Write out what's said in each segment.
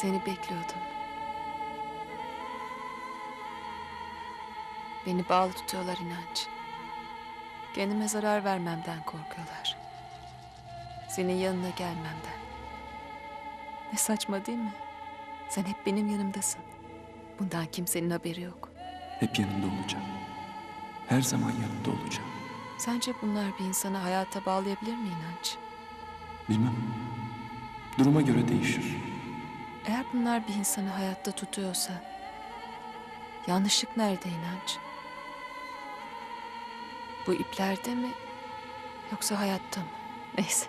Seni bekliyordum. Beni bağlı tutuyorlar inanç. Kendime zarar vermemden korkuyorlar. Senin yanına gelmemden. Ne saçma değil mi? Sen hep benim yanımdasın. Bundan kimsenin haberi yok. Hep yanında olacağım. Her zaman yanında olacağım. Sence bunlar bir insanı hayata bağlayabilir mi inanç? Bilmem. Duruma göre değişir. Eğer bunlar bir insanı hayatta tutuyorsa... Yanlışlık nerede inanç? Bu iplerde mi? Yoksa hayatta mı? Neyse.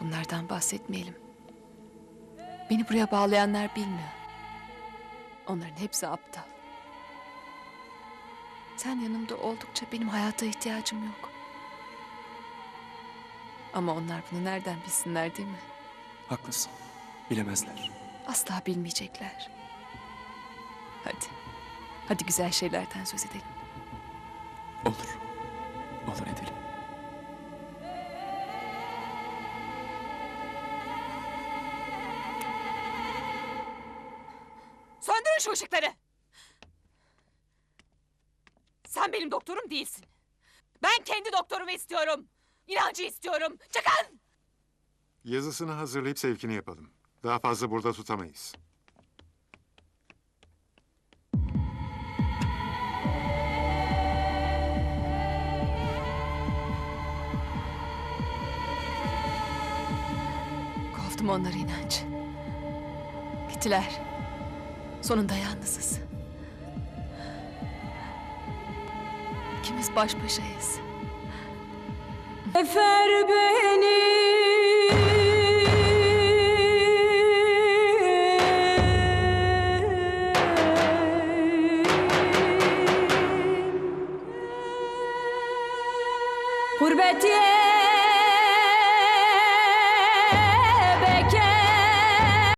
Bunlardan bahsetmeyelim. Beni buraya bağlayanlar bilmiyor. Onların hepsi aptal. Sen yanımda oldukça benim hayata ihtiyacım yok. Ama onlar bunu nereden bilsinler değil mi? Haklısın. Bilemezler. Asla bilmeyecekler. Hadi. Hadi güzel şeylerden söz edelim. Olur. Olur edelim. Söndürün şu ışıkları. Sen benim doktorum değilsin. Ben kendi doktorumu istiyorum. İnancı istiyorum. Çıkın! Yazısını hazırlayıp sevkini yapalım. Daha fazla burada tutamayız. Kovdum onları inanç. Gittiler. Sonunda yalnızız. İkimiz baş başayız. Efer beni Gurbet